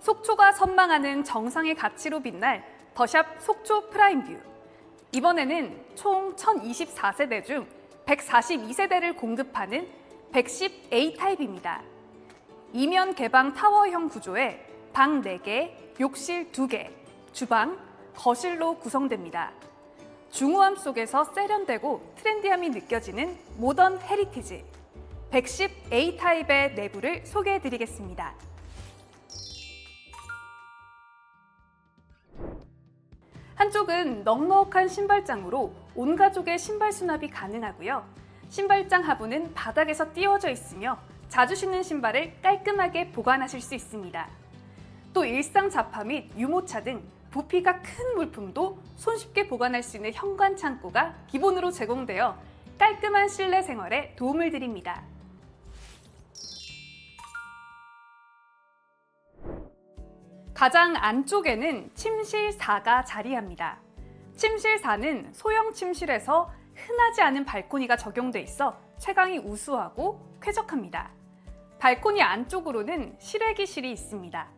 속초가 선망하는 정상의 가치로 빛날 더샵 속초 프라임뷰. 이번에는 총 1024세대 중 142세대를 공급하는 110A 타입입니다. 이면 개방 타워형 구조에 방 4개, 욕실 2개, 주방, 거실로 구성됩니다. 중후함 속에서 세련되고 트렌디함이 느껴지는 모던 헤리티지 110A 타입의 내부를 소개해 드리겠습니다. 한쪽은 넉넉한 신발장으로 온 가족의 신발 수납이 가능하고요. 신발장 하부는 바닥에서 띄워져 있으며 자주 신는 신발을 깔끔하게 보관하실 수 있습니다. 또 일상 잡화 및 유모차 등 부피가 큰 물품도 손쉽게 보관할 수 있는 현관 창고가 기본으로 제공되어 깔끔한 실내 생활에 도움을 드립니다. 가장 안쪽에는 침실 4가 자리합니다. 침실 4는 소형 침실에서 흔하지 않은 발코니가 적용돼 있어 채광이 우수하고 쾌적합니다. 발코니 안쪽으로는 실외기실이 있습니다.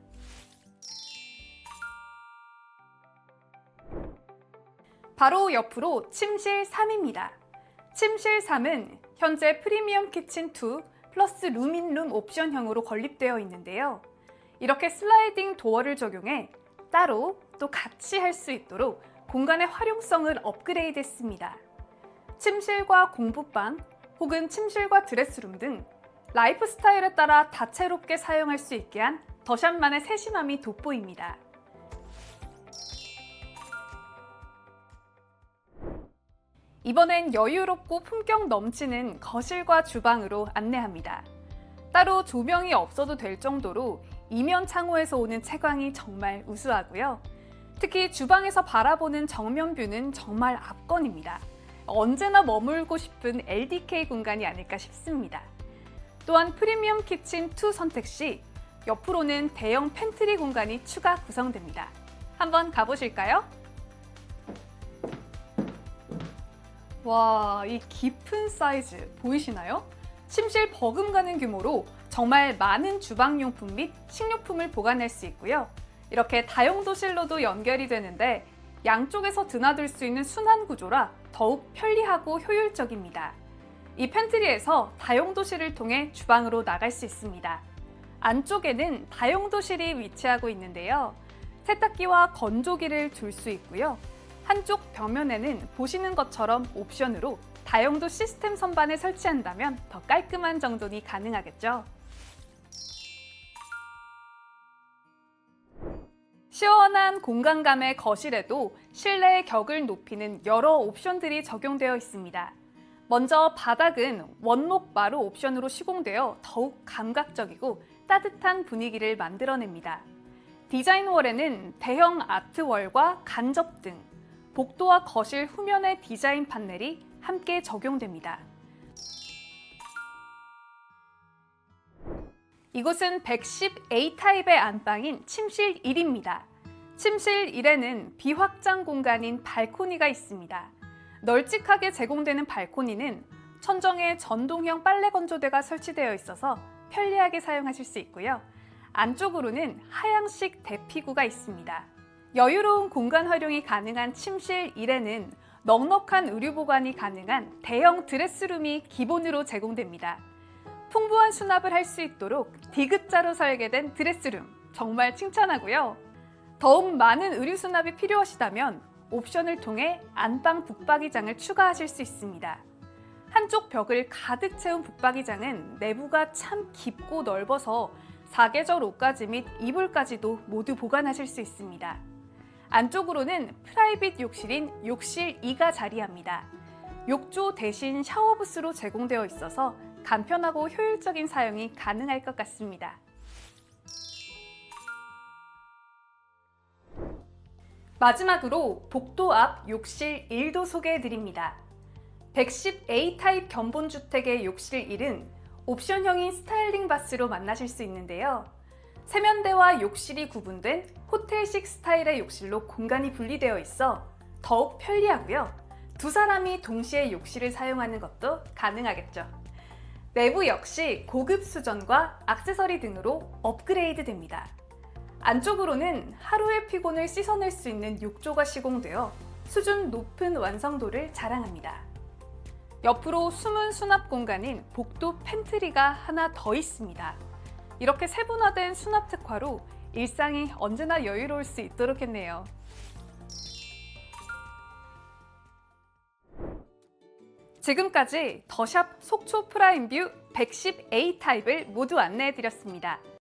바로 옆으로 침실 3입니다. 침실 3은 현재 프리미엄 키친 2 플러스 룸인룸 옵션형으로 건립되어 있는데요. 이렇게 슬라이딩 도어를 적용해 따로 또 같이 할 수 있도록 공간의 활용성을 업그레이드 했습니다. 침실과 공부방 혹은 침실과 드레스룸 등 라이프 스타일에 따라 다채롭게 사용할 수 있게 한 더샵만의 세심함이 돋보입니다. 이번엔 여유롭고 품격 넘치는 거실과 주방으로 안내합니다. 따로 조명이 없어도 될 정도로 이면 창호에서 오는 채광이 정말 우수하고요. 특히 주방에서 바라보는 정면 뷰는 정말 압권입니다. 언제나 머물고 싶은 LDK 공간이 아닐까 싶습니다. 또한 프리미엄 키친 2 선택 시 옆으로는 대형 팬트리 공간이 추가 구성됩니다. 한번 가보실까요? 와, 이 깊은 사이즈 보이시나요? 침실 버금가는 규모로 정말 많은 주방용품 및 식료품을 보관할 수 있고요. 이렇게 다용도실로도 연결이 되는데 양쪽에서 드나들 수 있는 순환 구조라 더욱 편리하고 효율적입니다. 이 팬트리에서 다용도실을 통해 주방으로 나갈 수 있습니다. 안쪽에는 다용도실이 위치하고 있는데요. 세탁기와 건조기를 둘 수 있고요. 한쪽 벽면에는 보시는 것처럼 옵션으로 다용도 시스템 선반을 설치한다면 더 깔끔한 정돈이 가능하겠죠. 시원한 공간감의 거실에도 실내의 격을 높이는 여러 옵션들이 적용되어 있습니다. 먼저 바닥은 원목 마루 옵션으로 시공되어 더욱 감각적이고 따뜻한 분위기를 만들어냅니다. 디자인 월에는 대형 아트월과 간접 등 복도와 거실 후면의 디자인 판넬이 함께 적용됩니다. 이곳은 110A 타입의 안방인 침실 1입니다. 침실 1에는 비확장 공간인 발코니가 있습니다. 널찍하게 제공되는 발코니는 천정에 전동형 빨래 건조대가 설치되어 있어서 편리하게 사용하실 수 있고요. 안쪽으로는 하향식 대피구가 있습니다. 여유로운 공간 활용이 가능한 침실 1에는 넉넉한 의류 보관이 가능한 대형 드레스룸이 기본으로 제공됩니다. 풍부한 수납을 할 수 있도록 디귿자로 설계된 드레스룸 정말 칭찬하고요. 더욱 많은 의류 수납이 필요하시다면 옵션을 통해 안방 북박이장을 추가하실 수 있습니다. 한쪽 벽을 가득 채운 북박이장은 내부가 참 깊고 넓어서 사계절 옷가지 및 이불까지도 모두 보관하실 수 있습니다. 안쪽으로는 프라이빗 욕실인 욕실 2가 자리합니다. 욕조 대신 샤워부스로 제공되어 있어서 간편하고 효율적인 사용이 가능할 것 같습니다. 마지막으로 복도 앞 욕실 1도 소개해 드립니다. 110A 타입 견본주택의 욕실 1은 옵션형인 스타일링 바스로 만나실 수 있는데요. 세면대와 욕실이 구분된 호텔식 스타일의 욕실로 공간이 분리되어 있어 더욱 편리하고요. 두 사람이 동시에 욕실을 사용하는 것도 가능하겠죠. 내부 역시 고급 수전과 액세서리 등으로 업그레이드 됩니다. 안쪽으로는 하루의 피곤을 씻어낼 수 있는 욕조가 시공되어 수준 높은 완성도를 자랑합니다. 옆으로 숨은 수납 공간인 복도 팬트리가 하나 더 있습니다. 이렇게 세분화된 수납 특화로 일상이 언제나 여유로울 수 있도록 했네요. 지금까지 더샵 속초 프라임뷰 110A 타입을 모두 안내해 드렸습니다.